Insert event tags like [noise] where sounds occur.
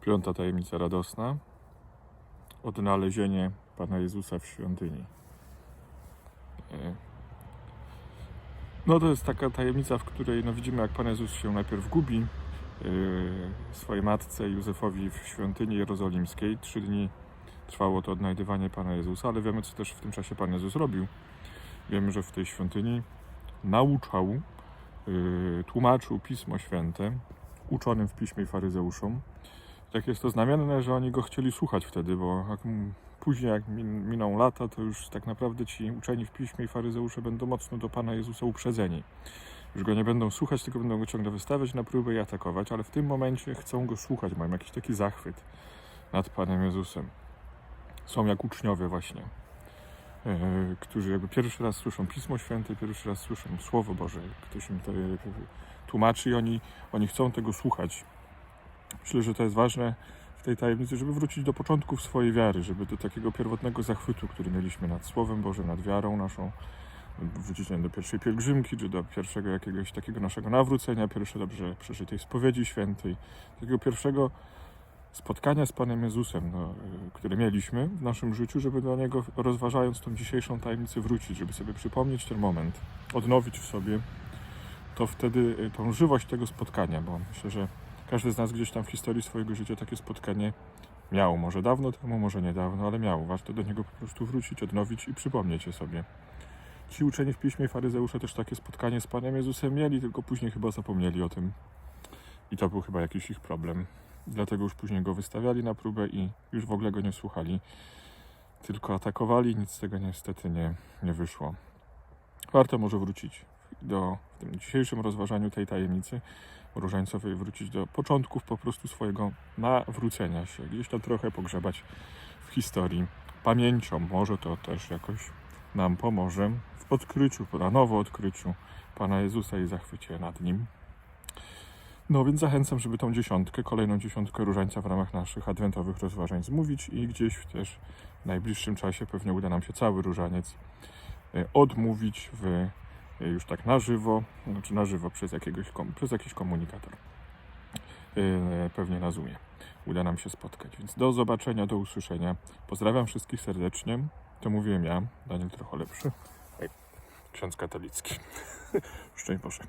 Piąta tajemnica radosna. Odnalezienie Pana Jezusa w świątyni. E, No to jest taka tajemnica, w której no, widzimy, jak Pan Jezus się najpierw gubi yy, swojej matce Józefowi w świątyni jerozolimskiej. Trzy dni trwało to odnajdywanie Pana Jezusa, ale wiemy, co też w tym czasie Pan Jezus robił. Wiemy, że w tej świątyni nauczał, yy, tłumaczył Pismo Święte uczonym w Piśmie faryzeuszom. Tak jest to znamienne, że oni go chcieli słuchać wtedy, bo jak, później jak min, miną lata, to już tak naprawdę ci uczeni w Piśmie i faryzeusze będą mocno do Pana Jezusa uprzedzeni. Już go nie będą słuchać, tylko będą go ciągle wystawiać na próbę i atakować, ale w tym momencie chcą go słuchać, mają jakiś taki zachwyt nad Panem Jezusem. Są jak uczniowie właśnie, e, którzy jakby pierwszy raz słyszą Pismo Święte, pierwszy raz słyszą Słowo Boże. Ktoś im to e, tłumaczy i oni, oni chcą tego słuchać. Myślę, że to jest ważne w tej tajemnicy, żeby wrócić do początków swojej wiary, żeby do takiego pierwotnego zachwytu, który mieliśmy nad Słowem Bożym, nad wiarą naszą, wrócić do pierwszej pielgrzymki, czy do pierwszego jakiegoś takiego naszego nawrócenia, pierwszej dobrze przeżytej spowiedzi świętej, takiego pierwszego spotkania z Panem Jezusem, no, y, które mieliśmy w naszym życiu, żeby do Niego, rozważając tą dzisiejszą tajemnicę, wrócić, żeby sobie przypomnieć ten moment, odnowić w sobie to wtedy y, tą żywość tego spotkania, bo myślę, że każdy z nas gdzieś tam w historii swojego życia takie spotkanie miał. Może dawno temu, może niedawno, ale miał. Warto do niego po prostu wrócić, odnowić i przypomnieć je sobie. Ci uczeni w piśmie faryzeusze też takie spotkanie z Panem Jezusem mieli, tylko później chyba zapomnieli o tym. I to był chyba jakiś ich problem. Dlatego już później go wystawiali na próbę i już w ogóle go nie słuchali. Tylko atakowali, nic z tego niestety nie, nie wyszło. Warto może wrócić do, w tym dzisiejszym rozważaniu tej tajemnicy różańcowej, wrócić do początków po prostu swojego nawrócenia się. Gdzieś tam trochę pogrzebać w historii pamięcią. Może to też jakoś nam pomoże w odkryciu, na nowo odkryciu Pana Jezusa i zachwycie nad Nim. No więc zachęcam, żeby tą dziesiątkę, kolejną dziesiątkę różańca w ramach naszych adwentowych rozważań zmówić i gdzieś też w najbliższym czasie pewnie uda nam się cały różaniec e, odmówić w, już tak na żywo, znaczy na żywo przez, jakiegoś, przez jakiś komunikator. E, Pewnie na Zoomie. Uda nam się spotkać. Więc do zobaczenia, do usłyszenia. Pozdrawiam wszystkich serdecznie. To mówiłem ja, Daniel trochę lepszy. Ksiądz katolicki. [laughs] Szczęść Boże.